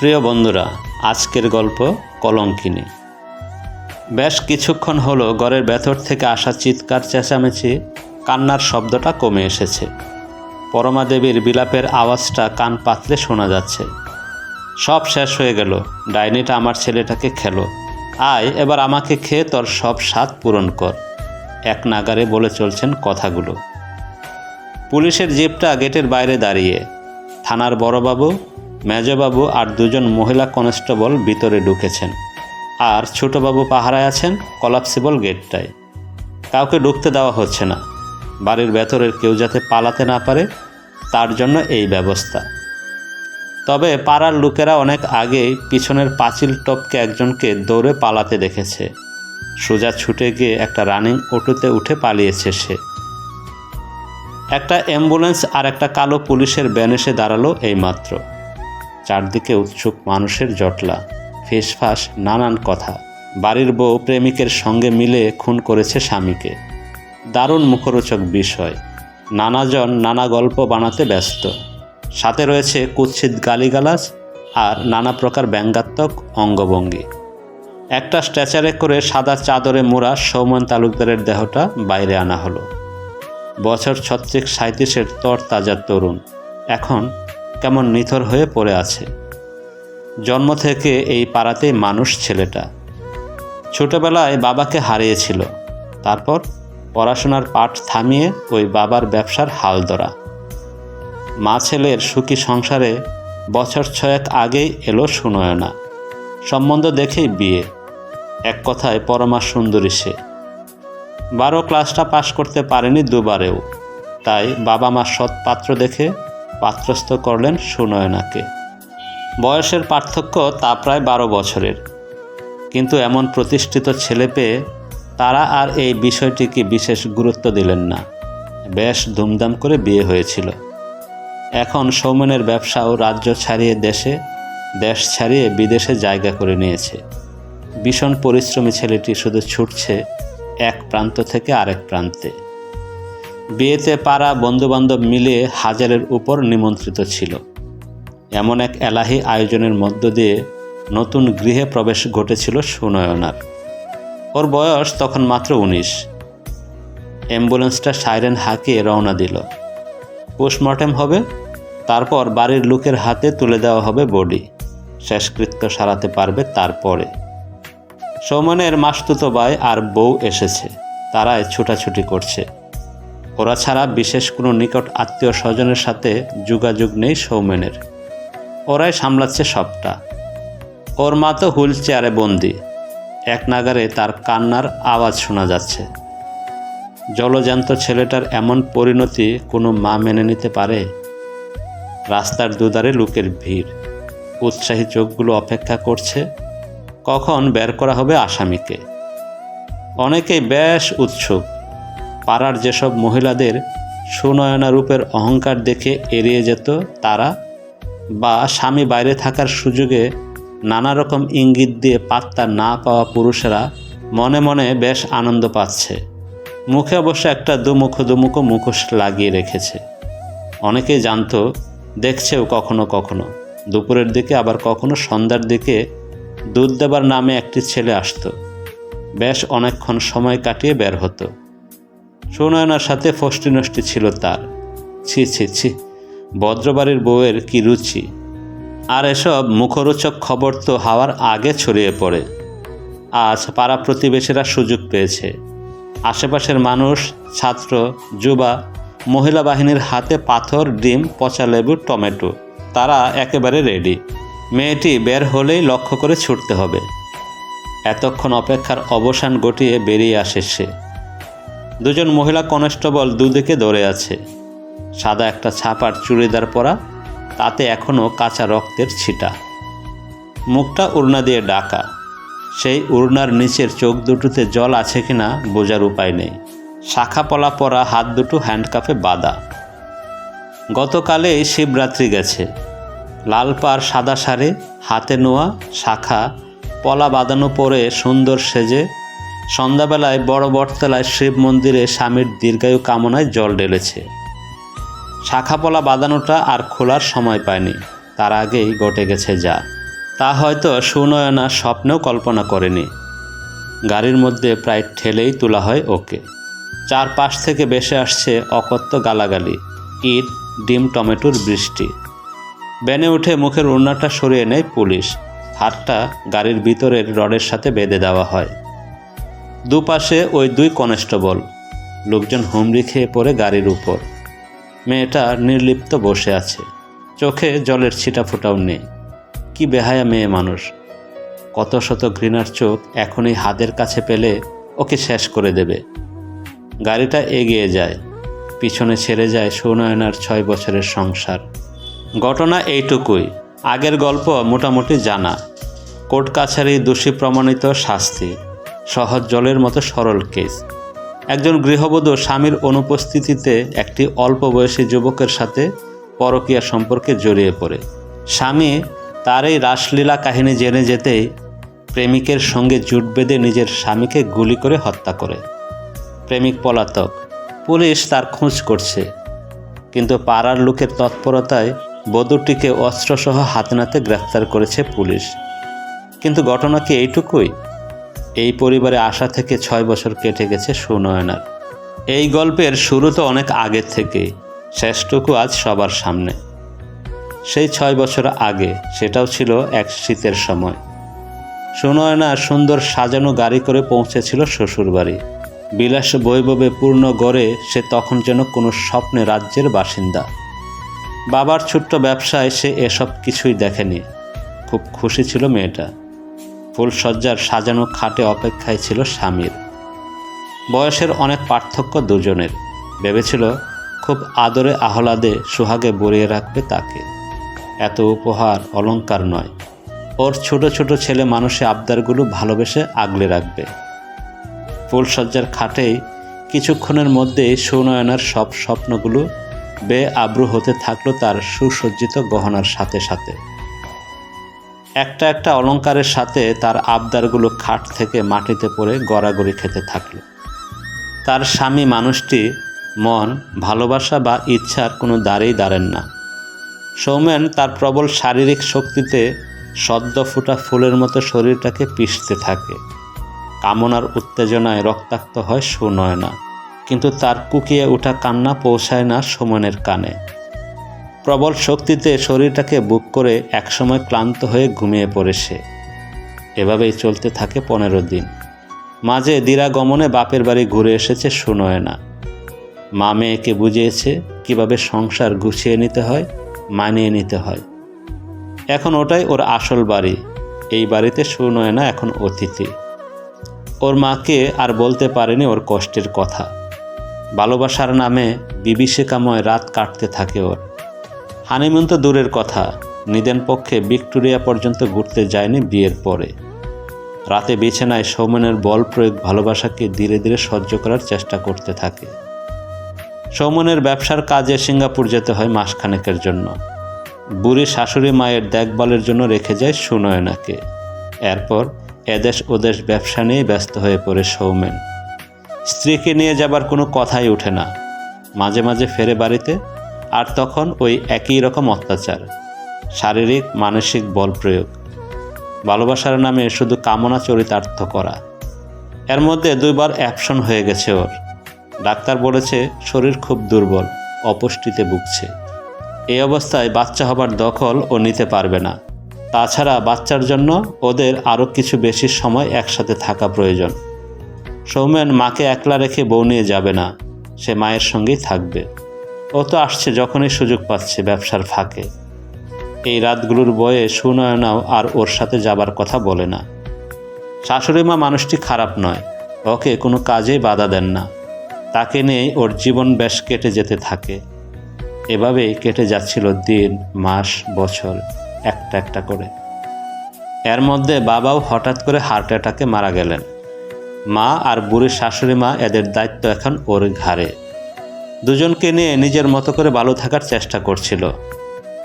প্রিয় বন্ধুরা, আজকের গল্প কলঙ্কিনী। বেশ কিছুক্ষণ হলো ঘরের ভেতর থেকে আসা চিৎকার চেঁচামেচি, কান্নার শব্দটা কমে এসেছে। পরমা দেবীর বিলাপের আওয়াজটা কান পাতলে শোনা যাচ্ছে। সব শেষ হয়ে গেল, ডাইনিটা আমার ছেলেটাকে খেলো। আয়, এবার আমাকে খেয়ে তোর সব স্বাদ পূরণ কর, এক নাগারে বলে চলছেন কথাগুলো। পুলিশের জিপটা গেটের বাইরে দাঁড়িয়ে, থানার বড়বাবু মেজবাবু আর দুজন মহিলা কনস্টেবল ভিতরে ঢুকেছেন। আর ছোটবাবু পাহারায় আছেন কলাপসিবল গেটটায়। কাউকে ঢুকতে দেওয়া হচ্ছে না। বাড়ির ভেতরের কেউ যাতে পালাতে না পারে, তার জন্য এই ব্যবস্থা। তবে পাড়ার লোকেরা অনেক আগেই পিছনের পাঁচিল টপকে একজনকে দৌড়ে পালাতে দেখেছে। সোজা ছুটে গিয়ে একটা রানিং অটোতে উঠে পালিয়েছে সে। একটা অ্যাম্বুলেন্স আর একটা কালো পুলিশের ব্যান এসে দাঁড়াল এইমাত্র। চারদিকে উৎসুক মানুষের জটলা, ফেসফাস, নানান কথা। বাড়ির বউ প্রেমিকের সঙ্গে মিলে খুন করেছে স্বামীকে। দারুণ মুখরোচক বিষয়। নানাজন নানা গল্প বানাতে ব্যস্ত। সাথে রয়েছে কুৎসিত গালিগালাজ আর নানা প্রকার ব্যঙ্গাত্মক অঙ্গভঙ্গি। একটা স্ট্রেচারে করে সাদা চাদরে মোড়া সৌমন তালুকদারের দেহটা বাইরে আনা হলো। বছর ছত্রিশ সাঁত্রিশের তর তাজা তরুণ। এখন কেমন নিথর হয়ে পড়ে আছে। জন্ম থেকে এই পাড়াতেই মানুষ ছেলেটা। ছোটবেলায় বাবাকে হারিয়েছিল। তারপর পড়াশোনার পাঠ থামিয়ে ওই বাবার ব্যবসার হাল ধরা। মা ছেলের সুখী সংসারে বছর ছয়েক আগেই এলো সুনয়না। সম্বন্ধ দেখেই বিয়ে। এক কথায় পরমা সুন্দরী সে। বারো ক্লাসটা পাশ করতে পারেনি দুবারেও। তাই বাবা মা সৎ পাত্র দেখে পাত্রস্থ করলেন সুনয়নাকে। বয়সের পার্থক্য তা প্রায় বারো বছরের। কিন্তু এমন প্রতিষ্ঠিত ছেলে পেয়ে তারা আর এই বিষয়টিকে বিশেষ গুরুত্ব দিলেন না। বেশ ধুমধাম করে বিয়ে হয়েছিল। এখন সৌমেনের ব্যবসাও রাজ্য ছাড়িয়ে দেশে, দেশ ছাড়িয়ে বিদেশে জায়গা করে নিয়েছে। ভীষণ পরিশ্রমী ছেলেটি শুধু ছুটছে এক প্রান্ত থেকে আরেক প্রান্তে। বিয়েতে পাড়া বন্ধুবান্ধব মিলে হাজারের উপর নিমন্ত্রিত ছিল। এমন এক এলাহি আয়োজনের মধ্য দিয়ে নতুন গৃহে প্রবেশ ঘটেছিল সুনয়নার। ওর বয়স তখন মাত্র উনিশ। অ্যাম্বুলেন্সটা সাইরেন হাঁকিয়ে রওনা দিল। পোস্টমর্টেম হবে, তারপর বাড়ির লোকের হাতে তুলে দেওয়া হবে বডি। শেষকৃত্য সারাতে পারবে তারপরে। সৌমনের মাসতুতো ভাই আর বউ এসেছে, তারাই ছুটাছুটি করছে। ওরা ছাড়া বিশেষ কোনো নিকট আত্মীয় স্বজনের সাথে যোগাযোগ নেই সৌমেনের। ওরাই সামলাচ্ছে সবটা। ওর মা তো হুইল চেয়ারে বন্দি। এক নাগারে তার কান্নার আওয়াজ শোনা যাচ্ছে। জলজান্ত ছেলেটার এমন পরিণতি কোনো মা মেনে নিতে পারে? রাস্তার দুধারে লোকের ভিড়। উৎসাহী চোখগুলো অপেক্ষা করছে। কখন বের করা হবে আসামিকে? অনেকেই বেশ উৎসুক। পাড়ার যেসব মহিলাদের সুনয়না রূপের অহংকার দেখে এড়িয়ে যেত তারা, বা স্বামী বাইরে থাকার সুযোগে নানা রকম ইঙ্গিত দিয়ে পাত্তা না পাওয়া পুরুষেরা মনে মনে বেশ আনন্দ পাচ্ছে। মুখে অবশ্য একটা দুমুখো দুমুখো মুখোশ লাগিয়ে রেখেছে। অনেকেই জানতো, দেখছেও কখনো কখনো। দুপুরের দিকে আবার কখনো সন্ধ্যার দিকে দুধ দেবার নামে একটি ছেলে আসতো। বেশ অনেকক্ষণ সময় কাটিয়ে বের হতো। সুনয়নার সাথে ফষ্টি নষ্টি ছিল তার। ছি ছি ছি ভদ্রবাড়ির বউয়ের কি রুচি? আর এসব মুখরোচক খবর তো হাওয়ার আগে ছড়িয়ে পড়ে। আজ পাড়া প্রতিবেশীরা সুযোগ পেয়েছে। আশেপাশের মানুষ, ছাত্র, যুবা, মহিলা বাহিনীর হাতে পাথর, ডিম, পচা লেবু, টমেটো, তারা একেবারে রেডি। মেয়েটি বের হলেই লক্ষ্য করে ছুটতে হবে। এতক্ষণ অপেক্ষার অবসান ঘটিয়ে বেরিয়ে আসে সে। দুজন মহিলা কনস্টেবল দুদিকে দৌড়ে আছে। সাদা একটা ছাপার চুড়িদার পরা, তাতে এখনও কাঁচা রক্তের ছিটা। মুখটা উড়না দিয়ে ডাকা। সেই উড়নার নিচের চোখ দুটোতে জল আছে কিনা বোঝার উপায় নেই। শাখা পলা পরা হাত দুটো হ্যান্ডকাপে বাঁধা। গতকালেই শিবরাত্রি গেছে। লাল পাড় সাদা সারে হাতে নোয়া, শাখা, পলা বাঁধানো পরে সুন্দর সেজে সন্ধ্যাবেলায় বড় বটতলায় শিব মন্দিরে স্বামীর দীর্ঘায়ু কামনায় জল ঢেলেছে। শাখাপলা বাঁধানোটা আর খোলার সময় পায়নি। তার আগেই ঘটে গেছে যা। তা হয়তো সুনয়না স্বপ্নেও কল্পনা করেনি। গাড়ির মধ্যে প্রায় ঠেলেই তোলা হয় ওকে। চারপাশ থেকে বেসে আসছে অকথ্য গালাগালি, ইট, ডিম, টমেটোর বৃষ্টি। ব্যানে উঠে মুখের ওড়নাটা সরিয়ে নেয় পুলিশ। হাতটা গাড়ির ভিতরের রডের সাথে বেঁধে দেওয়া হয়। দুপাশে ওই দুই কনস্টেবল। লোকজন হুমড়ি খেয়ে পড়ে গাড়ির উপর। মেয়েটা নির্লিপ্ত বসে আছে। চোখে জলের ছিটা ফোটাও নেই। কি বেহায়া মেয়ে মানুষ। কত শত ঘৃণার চোখ এখনই হাতের কাছে পেলে ওকে শেষ করে দেবে। গাড়িটা এগিয়ে যায়। পিছনে ছেড়ে যায় সুনয়নার ছয় বছরের সংসার। ঘটনা এইটুকুই। আগের গল্প মোটামুটি জানা। কোর্ট কাছারি দোষী প্রমাণিত শাস্তি। সহজ জলের মতো সরল কেস। একজন গৃহবধূ স্বামীর অনুপস্থিতিতে একটি অল্প বয়সী যুবকের সাথে পরকীয়া সম্পর্কে জড়িয়ে পড়ে। স্বামী তার এই রাসলীলা কাহিনী জেনে যেতেই প্রেমিকের সঙ্গে জুট বেঁধে নিজের স্বামীকে গুলি করে হত্যা করে। প্রেমিক পলাতক, পুলিশ তার খোঁজ করছে, কিন্তু পাড়ার লোকের তৎপরতায় বধূটিকে অস্ত্রসহ হাতে নাতে গ্রেফতার করেছে পুলিশ। কিন্তু ঘটনা কি এইটুকুই? এই পরিবারে আসা থেকে ছয় বছর কেটে গেছে সুনয়নার। এই গল্পের শুরু তো অনেক আগের থেকেই, শেষটুকু আজ সবার সামনে। সেই ছয় বছর আগে, সেটাও ছিল এক শীতের সময়। সুনয়না সুন্দর সাজানো গাড়ি করে পৌঁছেছিল শ্বশুরবাড়ি। বিলাস বৈভবে পূর্ণ গড়ে সে তখন যেন কোনো স্বপ্নে রাজ্যের বাসিন্দা। বাবার ছোট্ট ব্যবসায় সে এসব কিছুই দেখেনি। খুব খুশি ছিল মেয়েটা। ফুলসজ্জার সাজানো খাটে অপেক্ষায় ছিল স্বামীর। বয়সের অনেক পার্থক্য দুজনের। ভেবেছিল খুব আদরে আহ্লাদে সুহাগে বরিয়ে রাখবে তাকে। এত উপহার অলংকার নয়। ওর ছোট ছোট ছেলে মানুষে আবদারগুলো ভালোবেসে আগলে রাখবে। ফুলসজ্জার খাটেই কিছুক্ষণের মধ্যেই সুনয়নার সব স্বপ্নগুলো বে আব্রু হতে থাকল তার সুসজ্জিত গহনার সাথে সাথে। একটা একটা অলঙ্কারের সাথে তার আবদারগুলো খাট থেকে মাটিতে পড়ে গড়াগড়ি খেতে থাকল। তার স্বামী মানুষটি মন, ভালোবাসা বা ইচ্ছার কোনো দ্বারেই দাঁড়েন না। সৌমেন তার প্রবল শারীরিক শক্তিতে সদ্য ফুটা ফুলের মতো শরীরটাকে পিষতে থাকে। কামনার উত্তেজনায় রক্তাক্ত হয় সুনয়না। কিন্তু তার কুকিয়ে ওঠা কান্না পৌঁছায় না সুমনের কানে। প্রবল শক্তিতে শরীরটাকে বুক করে একসময় ক্লান্ত হয়ে ঘুমিয়ে পড়ে সে। এভাবেই চলতে থাকে পনেরো দিন। মাঝে দিরাগমনে বাপের বাড়ি ঘুরে এসেছে সুনয়না। মা মেয়েকে বুঝিয়েছে কীভাবে সংসার গুছিয়ে নিতে হয়, মানিয়ে নিতে হয়। এখন ওটাই ওর আসল বাড়ি। এই বাড়িতে সুনয়না এখন অতিথি। ওর মাকে আর বলতে পারেনি ওর কষ্টের কথা। ভালোবাসার নামে বিভীষিকাময় রাত কাটতে থাকে ওর। হানিমুন তো দূরের কথা। নিদেন পক্ষে ভিক্টোরিয়া পর্যন্ত ঘুরতে যায়নি বিয়ের পরে। রাতে বিছানায় সৌমেনের বল প্রয়োগ ভালোবাসাকে ধীরে ধীরে সহ্য করার চেষ্টা করতে থাকে। সৌমনের ব্যবসার কাজে সিঙ্গাপুর যেতে হয় মাসখানেকের জন্য। বুড়ি শাশুড়ি মায়ের দেখভালের জন্য রেখে যায় সুনয়নাকে। এরপর এদেশ ওদেশ ব্যবসা নিয়ে ব্যস্ত হয়ে পড়ে সৌমেন। স্ত্রীকে নিয়ে যাবার কোনো কথাই ওঠে না। মাঝে মাঝে ফেরে বাড়িতে আর তখন ওই একই রকম অত্যাচার, শারীরিক, মানসিক বল প্রয়োগ। ভালোবাসার নামে শুধু কামনা চরিতার্থ করা। এর মধ্যে দুইবার অ্যাপশন হয়ে গেছে ওর। ডাক্তার বলেছে, শরীর খুব দুর্বল, অপুষ্টিতে ভুগছে। এই অবস্থায় বাচ্চা হবার দখল ও নিতে পারবে না। তাছাড়া বাচ্চার জন্য ওদের আরও কিছু বেশি সময় একসাথে থাকা প্রয়োজন। সৌমেন মাকে একলা রেখে বউ নিয়ে যাবে না, সে মায়ের সঙ্গেই থাকবে। ও তো আসছে যখনই সুযোগ পাচ্ছে ব্যবসার ফাঁকে। এই রাতগুলোর বয়ে সুনয়নাও আর ওর সাথে যাবার কথা বলে না। শাশুড়ি মা মানুষটি খারাপ নয়, ওকে কোনো কাজেই বাধা দেন না। তাকে নিয়েই ওর জীবন বেশ কেটে যেতে থাকে। এভাবেই কেটে যাচ্ছিল দিন, মাস, বছর, একটা একটা করে। এর মধ্যে বাবাও হঠাৎ করে হার্ট অ্যাটাকে মারা গেলেন। মা আর বুড়ির শাশুড়ি মা এদের দায়িত্ব এখন ওর ঘাড়ে। দুজনকে নিয়ে নিজের মতো করে ভালো থাকার চেষ্টা করছিল।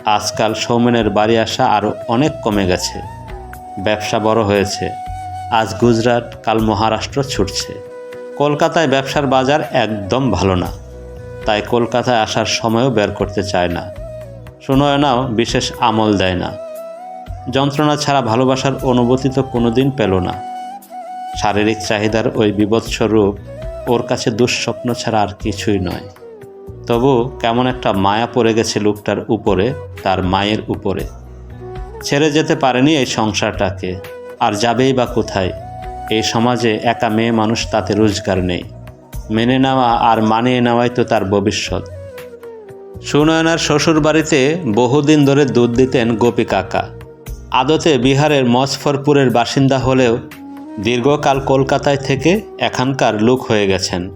আজকাল সৌমেনের বাড়ি আসা আরও অনেক কমে গেছে। ব্যবসা বড় হয়েছে। আজ গুজরাট, কাল মহারাষ্ট্র ছুটছে। কলকাতায় ব্যবসার বাজার একদম ভালো না। তাই কলকাতায় আসার সময়ও বের করতে চায় না। সুনয়নাও বিশেষ আমল দেয় না। যন্ত্রণা ছাড়া ভালোবাসার অনুভূতি তো কোনোদিন পেল না। শারীরিক চাহিদার ওই বিভৎস রূপ ওর কাছে দুঃস্বপ্ন ছাড়া আর কিছুই নয়। তবু কেমন একটা মায়া পড়ে গেছে লোকটার উপরে, তার মায়ের উপরে। ছেড়ে যেতে পারেনি এই সংসারটাকে, আর যাবেই বা কোথায়। এই সমাজে একা মেয়ে মানুষ তাতে রোজগার নেই। মেনে নেওয়া আর মানিয়ে নেওয়াই তো তার ভবিষ্যৎ। সুনয়নার শ্বশুর বাড়িতে বহুদিন ধরে দুধ দিতেন গোপী কাকা। আদতে বিহারের মজফরপুরের বাসিন্দা হলেও দীর্ঘকাল কলকাতায় থেকে এখানকার লোক হয়ে গেছেন।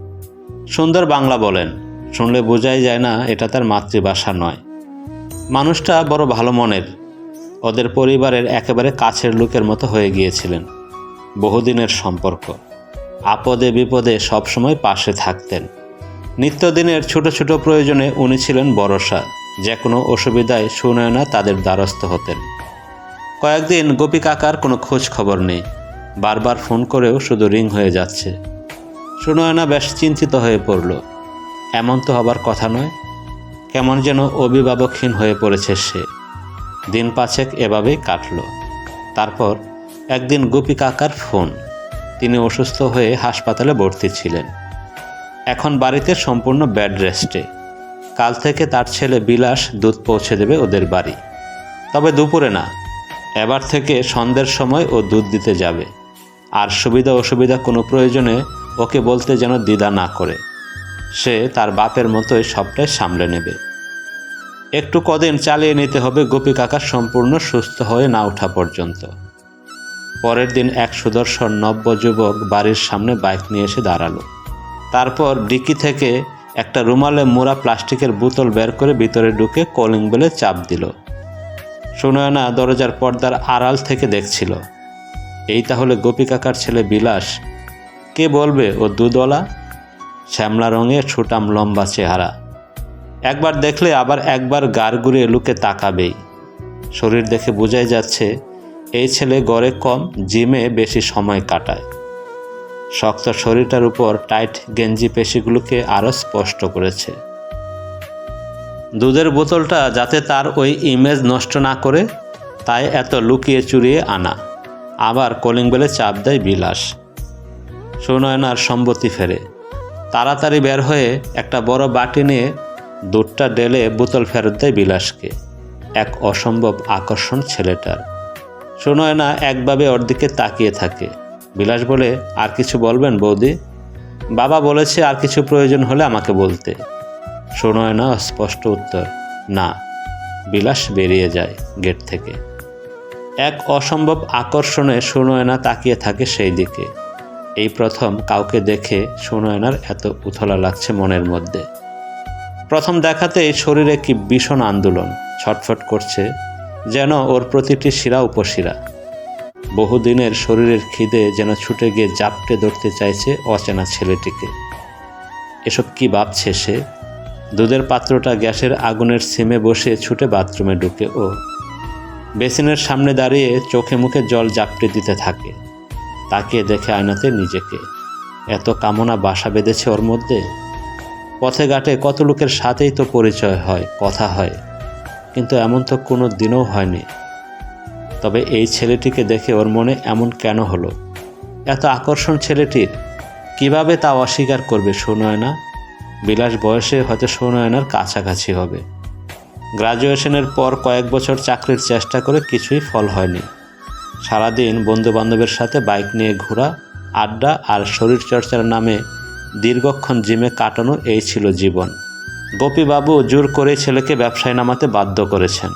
সুন্দর বাংলা বলেন। শুনলে বোঝাই যায় না, এটা তার মাতৃভাষা নয়। মানুষটা বড় ভালো মনের। ওদের পরিবারের একেবারে কাছের লোকের মতো হয়ে গিয়েছিলেন। বহুদিনের সম্পর্ক। আপদে বিপদে সবসময় পাশে থাকতেন। নিত্যদিনের ছোট ছোট প্রয়োজনে উনি ছিলেন ভরসা। যে কোনো অসুবিধায় সুনয়না তাদের দ্বারস্থ হতেন। কয়েকদিন গোপী কাকার কোনো খোঁজ খবর নেই। বারবার ফোন করেও শুধু রিং হয়ে যাচ্ছে। সুনয়না বেশ চিন্তিত হয়ে পড়ল। এমন তো হবার কথা নয়। কেমন যেন অভিভাবকহীন হয়ে পড়েছে সে। দিন পাঁচেক এভাবেই কাটল। তারপর একদিন গোপী কাকার ফোন। তিনি অসুস্থ হয়ে হাসপাতালে ভর্তি ছিলেন। এখন বাড়িতে সম্পূর্ণ বেড রেস্টে। কাল থেকে তার ছেলে বিলাস দুধ পৌঁছে দেবে ওদের বাড়ি। তবে দুপুরে না। এবার থেকে সন্ধ্যের সময় ও দুধ দিতে যাবে। আর সুবিধা অসুবিধা কোনো প্রয়োজনে ওকে বলতে যেন দ্বিধা না করে। সে তার বাপের মতোই সবটাই সামলে নেবে। একটু কদিন চালিয়ে নিতে হবে গোপী কাকা সম্পূর্ণ সুস্থ হয়ে না ওঠা পর্যন্ত। পরের দিন এক সুদর্শন নব্য যুবক বাড়ির সামনে বাইক নিয়ে এসে দাঁড়াল। তারপর ডিকি থেকে একটা রুমালে মোড়া প্লাস্টিকের বোতল বের করে ভিতরে ঢুকে কলিং বেলে চাপ দিল। সুনয়না দরজার পর্দার আড়াল থেকে দেখছিল। এই তাহলে গোপী কাকার ছেলে বিলাস। কে বলবে ও দুধওয়ালা শ্যামলা রঙের ছুটাম লম্বা চেহারা। একবার দেখলে আবার একবার গাড় ঘুরিয়ে লুকে তাকাবেই। শরীর দেখে বোঝাই যাচ্ছে, এই ছেলে গড়ে কম, জিমে বেশি সময় কাটায়। শক্ত শরীরটার উপর টাইট গেঞ্জি পেশিগুলোকে আরও স্পষ্ট করেছে। দুধের বোতলটা যাতে তার ওই ইমেজ নষ্ট না করে, তাই এত লুকিয়ে চুরিয়ে আনা। আবার কলিং বেলে চাপ দেয় বিলাস। সুনয়নার সম্মতি ফেরে। তাড়াতাড়ি বের হয়ে একটা বড় বাটি নিয়ে দুধটা ডেলে বোতল ফেরত দেয় বিলাসকে। এক অসম্ভব আকর্ষণ ছেলেটার। সুনয়না একভাবে ওর দিকে তাকিয়ে থাকে। বিলাস বলে, আর কিছু বলবেন বৌদি? বাবা বলেছে আর কিছু প্রয়োজন হলে আমাকে বলতে। সুনয়না স্পষ্ট উত্তর, না। বিলাস বেরিয়ে যায় গেট থেকে। এক অসম্ভব আকর্ষণে সুনয়না তাকিয়ে থাকে সেই দিকে। এই প্রথম কাউকে দেখে সুনয়নার এত উথলা লাগছে মনের মধ্যে। প্রথম দেখাতেই শরীরে কি ভীষণ আন্দোলন ছটফট করছে, যেন ওর প্রতিটি শিরা উপশিরা। বহুদিনের শরীরের খিদে যেন ছুটে গিয়ে জাপটে ধরতে চাইছে অচেনা ছেলেটিকে। এসব কি ভাবছে সে? দুধের পাত্রটা গ্যাসের আগুনের সিমে বসে ছুটে বাথরুমে ঢুকে ও বেসিনের সামনে দাঁড়িয়ে চোখে মুখে জল জাপটে দিতে থাকে। তাকিয়ে দেখে আয়নাতে নিজেকে। এত কামনা বাসা বেঁধেছে ওর মধ্যে? পথে ঘাটে কত লোকের সাথেই তো পরিচয় হয়, কথা হয়। কিন্তু এমন তো কোনো দিনও হয়নি। তবে এই ছেলেটিকে দেখে ওর মনে এমন কেন হলো? এত আকর্ষণ ছেলেটির। কীভাবে তা অস্বীকার করবে সুনয়না? বিলাস বয়সে হয়তো সুনয়নার কাছাকাছি হবে। গ্রাজুয়েশনের পর কয়েক বছর চাকরির চেষ্টা করে কিছুই ফল হয়নি। সারাদিন বন্ধু বান্ধবের সাথে বাইক নিয়ে ঘোরা, আড্ডা আর শরীরচর্চার নামে দীর্ঘক্ষণ জিমে কাটানো এই ছিল জীবন। গোপীবাবু জোর করে ছেলেকে ব্যবসায় নামাতে বাধ্য করেছেন।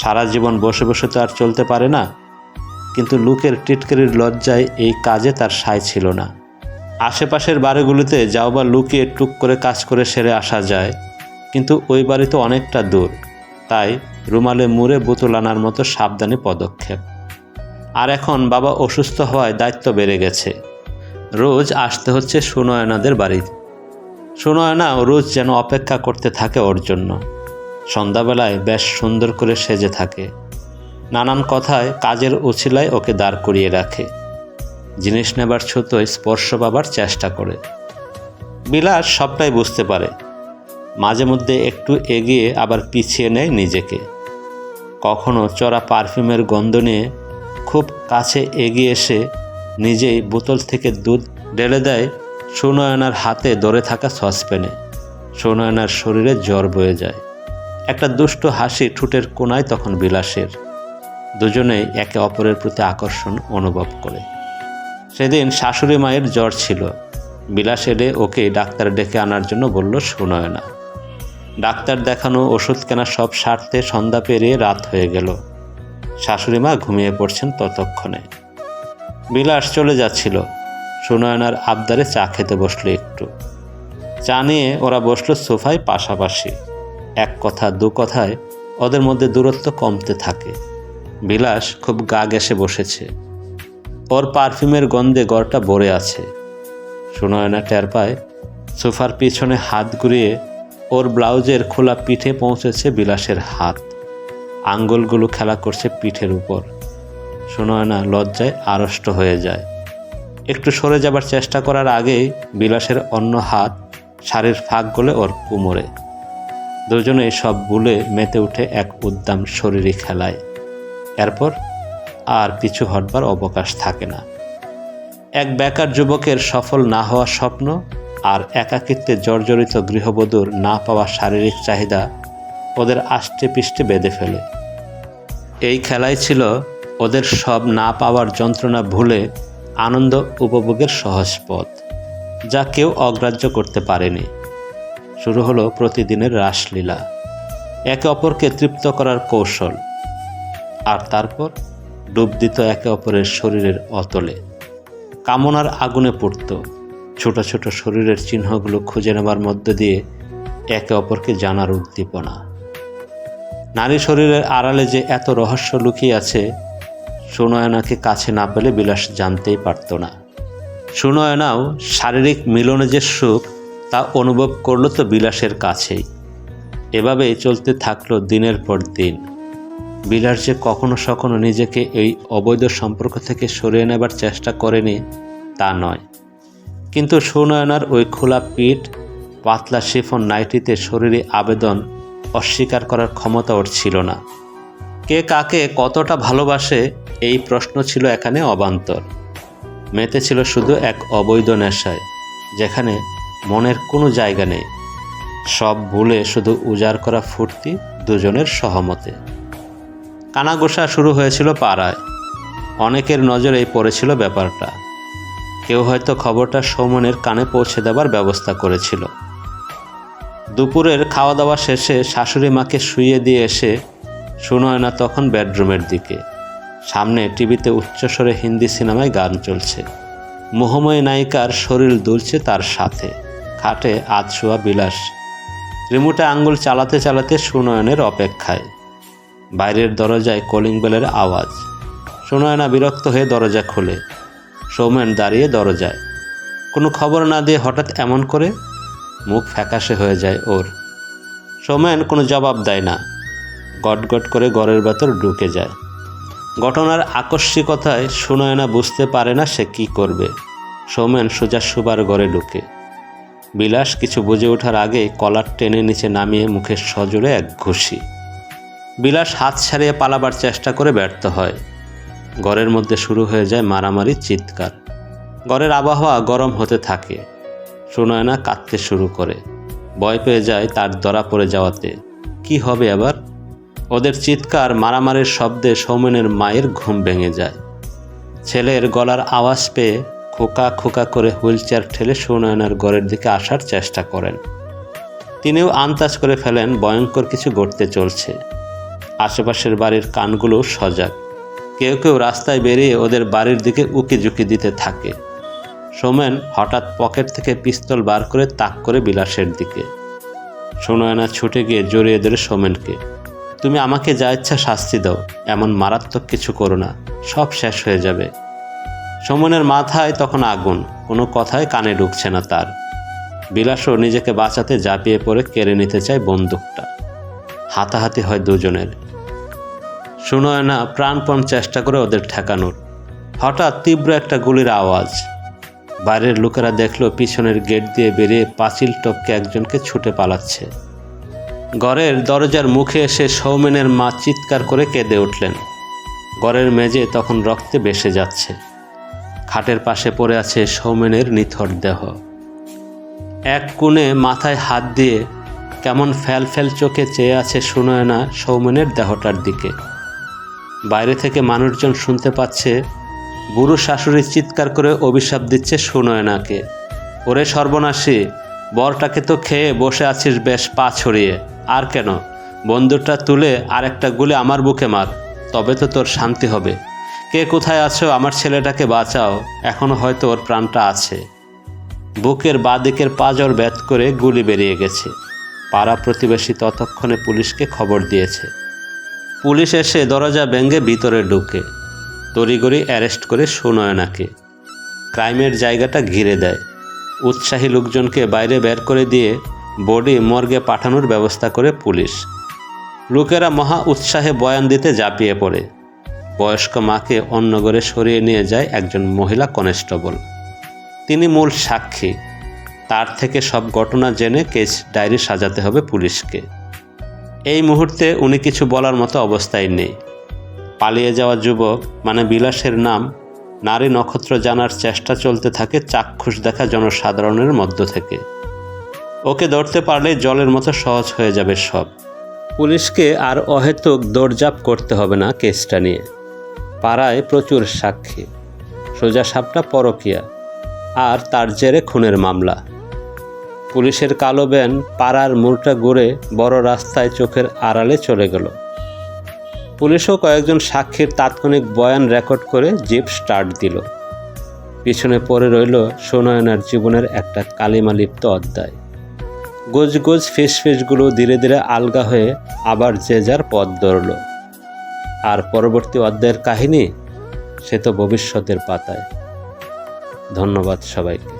সারা জীবন বসে বসে তো আর চলতে পারে না, কিন্তু লুকের টিটকারির লজ্জায় এই কাজে তার সায় ছিল না। আশেপাশের বাড়িগুলিতে যাও বা লুকিয়ে টুক করে কাজ করে সেরে আসা যায়, কিন্তু ওই বাড়ি তো অনেকটা দূর, তাই রুমালে মুড়ে বোতল আনার মতো সাবধানী পদক্ষেপ। আর এখন বাবা অসুস্থ হওয়ায় দায়িত্ব বেড়ে গেছে। রোজ আসতে হচ্ছে সুনয়নাদের বাড়ি সুনয়নাও রোজ যেন অপেক্ষা করতে থাকে ওর জন্য। সন্ধ্যাবেলায় বেশ সুন্দর করে সেজে থাকে। নানান কথায় কাজের উছিলায় ওকে দাঁড় করিয়ে রাখে। জিনিস নেবার ছুতোয় স্পর্শ পাবার চেষ্টা করে। বিলাস সবটাই বুঝতে পারে। মাঝে মধ্যে একটু এগিয়ে আবার পিছিয়ে নেয় নিজেকে। কখনো চড়া পারফিউমের গন্ধ নিয়ে কাছে এগিয়ে এসে নিজেই বোতল থেকে দুধ ঢেলে দেয় সুনয়নার হাতে ধরে থাকা সসপ্যানে। সুনয়নার শরীরে জ্বর বয়ে যায়। একটা দুষ্ট হাসি ঠুটের কোনায় তখন বিলাসের। দুজনেই একে অপরের প্রতি আকর্ষণ অনুভব করে। সেদিন শাশুড়ি মায়ের জ্বর ছিল। বিলাস এলে ওকে ডাক্তার ডেকে আনার জন্য বলল, সুনয়না, ডাক্তার দেখানো ওষুধ কেনা সব স্বার্থে সন্ধ্যা পেরিয়ে রাত হয়ে গেল। শাশুড়ি মা ঘুমিয়ে পড়ছেন ততক্ষণে। বিলাস চলে যাচ্ছিল। সুনয়নার আবদারে চা খেতে বসল একটু। চা নিয়ে ওরা বসল সোফায় পাশাপাশি। এক কথা, দু কথায় ওদের মধ্যে দূরত্ব কমতে থাকে। বিলাস খুব গা ঘেসে বসেছে। ওর পারফিউমের গন্ধে গড়টা ভরে আছে। সুনয়না টের পায়, সোফার পিছনে হাত ঘুরিয়ে ওর ব্লাউজের খোলা পিঠে পৌঁছেছে বিলাসের হাত। আঙ্গুলগুলো খেলা করছে পিঠের উপর। সুনয়না লজ্জায় আড়ষ্ট হয়ে যায়। একটু সরে যাবার চেষ্টা করার আগেই বিলাসের অন্য হাত শাড়ির ফাঁক গলে ওর কুমোরে। দুজনে সব ভুলে মেতে উঠে এক উদ্দাম শরীরী খেলায়। এরপর আর পিছু হটবার অবকাশ থাকে না। এক বেকার যুবকের সফল না হওয়া স্বপ্ন আর একাকিত্বে জর্জরিত গৃহবধূর না পাওয়া শারীরিক চাহিদা ওদের আষ্টে পিষ্টে বেঁধে ফেলে। এই খেলাই ছিল ওদের সব না পাওয়ার যন্ত্রণা ভুলে আনন্দ উপভোগের সহজ পথ, যা কেউ অগ্রাহ্য করতে পারেনি। শুরু হলো প্রতিদিনের রাসলীলা, একে অপরকে তৃপ্ত করার কৌশল, আর তারপর ডুব দিত একে অপরের শরীরের অতলে। কামনার আগুনে পড়ত, ছোট ছোট শরীরের চিহ্নগুলো খুঁজে নেবার মধ্য দিয়ে একে অপরকে জানার উদ্দীপনা। নারী শরীরের আড়ালে যে এত রহস্য লুকিয়ে আছে, সুনয়নাকে কাছে না পেলে বিলাস জানতেই পারত না। সুনয়নাও শারীরিক মিলনে যে সুখ, তা অনুভব করল তো বিলাসের কাছেই। এভাবেই চলতে থাকল দিনের পর দিন। বিলাস যে কখনো সখনো নিজেকে এই অবৈধ সম্পর্ক থেকে সরিয়ে নেবার চেষ্টা করেনি, তা নয়। কিন্তু সুনয়নার ওই খোলা পিঠ, পাতলা শিফন নাইটিতে শরীরে আবেদন অস্বীকার করার ক্ষমতা ওর ছিল না। কে কাকে কতটা ভালোবাসে এই প্রশ্ন ছিল এখানে অবান্তর। মেতে ছিল শুধু এক অবৈধ নেশায়, যেখানে মনের কোনো জায়গা নেই। সব ভুলে শুধু উজাড় করা ফুর্তি দুজনের সহমতে। কানাগোসা শুরু হয়েছিল পাড়ায়। অনেকের নজরেই পড়েছিল ব্যাপারটা। কেউ হয়তো খবরটা সৌমনের কানে পৌঁছে দেবার ব্যবস্থা করেছিল। দুপুরের খাওয়া দাওয়া শেষে শাশুড়ি মাকে শুয়ে দিয়ে এসে সুনয়না তখন বেডরুমের দিকে। সামনে টিভিতে উচ্চস্বরে হিন্দি সিনেমায় গান চলছে। মোহময় নায়িকার শরীর দুলছে তার সাথে। খাটে আধশোয়া বিলাস। রিমোটে আঙ্গুল চালাতে চালাতে সুনয়নের অপেক্ষায়। বাইরের দরজায় কলিং বেলের আওয়াজ। সুনয়না বিরক্ত হয়ে দরজা খোলে। সৌমেন দাঁড়িয়ে দরজায়। কোনো খবর না দিয়ে হঠাৎ এমন করে মুখ ফ্যাকাশে হয়ে যায় ওর। সৌমেন কোনো জবাব দেয় না। গটগট করে ঘরের ভেতর ঢুকে যায়। ঘটনার আকস্মিকতায় সুনয়না বুঝতে পারে না সে কি করবে। সৌমেন সোজা সুবার ঘরে ঢুকে। বিলাস কিছু বুঝে ওঠার আগে কলার টেনে নিচে নামিয়ে মুখের সজোরে এক ঘুষি। বিলাস হাত ছাড়িয়ে পালাবার চেষ্টা করে ব্যর্থ হয়। ঘরের মধ্যে শুরু হয়ে যায় মারামারি চিৎকার। ঘরের আবহাওয়া গরম হতে থাকে। সুনয়না কাঁদতে শুরু করে। ভয় পেয়ে যায় তার ধরা পড়ে যাওয়াতে। কি হবে আবার? ওদের চিৎকার, মারামারির শব্দে সৌমেনের মায়ের ঘুম ভেঙে যায়। ছেলের গলার আওয়াজ পেয়ে খোকা খোকা করে হুইল চেয়ার ঠেলে সুনয়নার ঘরের দিকে আসার চেষ্টা করেন। তিনিও আন্দাজ করে ফেলেন ভয়ঙ্কর কিছু ঘটতে চলছে। আশেপাশের বাড়ির কানগুলো সজাগ। কেউ কেউ রাস্তায় বেরিয়ে ওদের বাড়ির দিকে উকি ঝুঁকি দিতে থাকে। সোমেন হঠাৎ পকেট থেকে পিস্তল বার করে তাক করে বিলাসের দিকে। সুনয়না ছুটে গিয়ে জড়িয়ে ধরে সোমেনকে, তুমি আমাকে যা ইচ্ছা শাস্তি দাও, এমন মারাত্মক কিছু করো না, সব শেষ হয়ে যাবে। সোমনের মাথায় তখন আগুন, কোনো কথায় কানে ঢুকছে না তার। বিলাসও নিজেকে বাঁচাতে জাপিয়ে পড়ে কেড়ে নিতে চায় বন্দুকটা। হাতাহাতি হয় দুজনের। সুনয়না প্রাণপণ চেষ্টা করে ওদের ঠেকানোর। হঠাৎ তীব্র একটা গুলির আওয়াজ। বাইরের লোকেরা দেখল পিছনের গেট দিয়ে বেরিয়ে পাঁচিল টপকে একজনকে ছুটে পালাচ্ছে। ঘরের দরজার মুখে এসে সৌমেনের মা চিৎকার করে কেঁদে উঠলেন। ঘরের মেঝে তখন রক্তে বেসে যাচ্ছে। খাটের পাশে পড়ে আছে সৌমেনের নিথর দেহ। এক কোণে মাথায় হাত দিয়ে কেমন ফ্যাল ফ্যাল চোখে চেয়ে আছে সুনয়না সৌমেনের দেহটার দিকে। বাইরে থেকে মানুষজন শুনতে পাচ্ছে বুড়ো শাশুড়ি চিৎকার করে অভিশাপ দিচ্ছে সুনয়নাকে। ওরে সর্বনাশী, বরটাকে তো খেয়ে বসে আছিস বেশ পা ছড়িয়ে। আর কেন? বন্দুকটা তুলে আরেকটা গুলে আমার বুকে মার, তবে তো তোর শান্তি হবে। কে কোথায় আছো? আমার ছেলেটাকে বাঁচাও, এখনও হয়তো ওর প্রাণটা আছে। বুকের বাদিকের পাজর ব্যাত করে গুলি বেরিয়ে গেছে। পাড়া প্রতিবেশী ততক্ষণে পুলিশকে খবর দিয়েছে। পুলিশ এসে দরজা ভেঙে ভিতরে ঢুকে। তড়িগড়ি অ্যারেস্ট করে সুনয়নাকে। ক্রাইমের জায়গাটা ঘিরে দেয়। উৎসাহী লোকজনকে বাইরে বের করে দিয়ে বডি মর্গে পাঠানোর ব্যবস্থা করে পুলিশ। লোকেরা মহা উৎসাহে বয়ান দিতে ঝাঁপিয়ে পড়ে। বয়স্ক মাকে অন্য ঘরে সরিয়ে নিয়ে যায় একজন মহিলা কনস্টেবল। তিনি মূল সাক্ষী। তার থেকে সব ঘটনা জেনে কেস ডায়েরি সাজাতে হবে পুলিশকে। এই মুহূর্তে উনি কিছু বলার মতো অবস্থায় নেই। পালিয়ে যাওয়া যুবক মানে বিলাসের নাম, নারী নক্ষত্র জানার চেষ্টা চলতে থাকে চাক্ষুষ দেখা জনসাধারণের মধ্য থেকে। ওকে ধরতে পারলে জলের মতো সহজ হয়ে যাবে সব। পুলিশকে আর অহেতুক দৌড়জাপ করতে হবে না কেসটা নিয়ে। পাড়ায় প্রচুর সাক্ষী। সোজা সাপটা পরকিয়া, আর তার জেরে খুনের মামলা। পুলিশের কালো ব্যান পাড়ার মোড়টা ঘুরে বড় রাস্তায় চোখের আড়ালে চলে গেল। পুলিশও কয়েকজন সাক্ষীর তাৎক্ষণিক বয়ান রেকর্ড করে জিপ স্টার্ট দিল। পিছনে পড়ে রইল সুনয়নার জীবনের একটা কালিমালিপ্ত অধ্যায়। গোজ গোজ ফিস ফিসগুলো ধীরে ধীরে আলগা হয়ে আবার যে যার পথ ধরল। আর পরবর্তী অধ্যায়ের কাহিনী, সে তো ভবিষ্যতের পাতায়। ধন্যবাদ সবাইকে।